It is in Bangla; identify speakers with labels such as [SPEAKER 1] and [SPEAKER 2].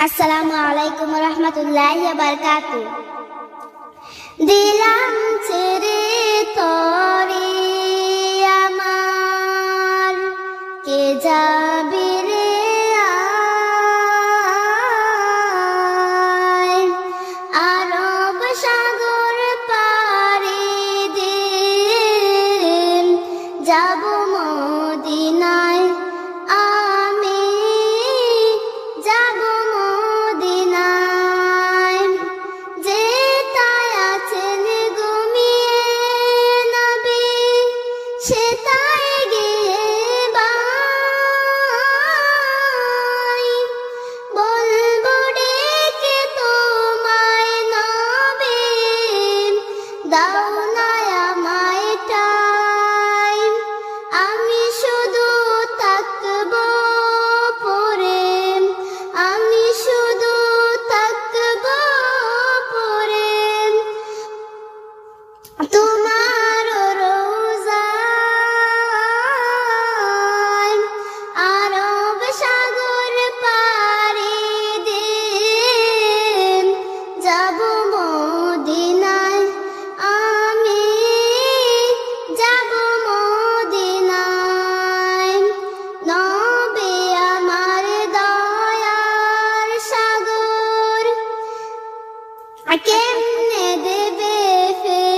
[SPEAKER 1] আসসালামু আলাইকুম রহমতুল্লাহ বারকাত দিলাম ছেড়ে তরে আমার, কে যাবি রে আরব সাগর পারে দে যাব তোমার আরব সাগর পারে দিন। যাব আমি যাব আমার সাগর আচ্ছা। কেমনে দেবে ফের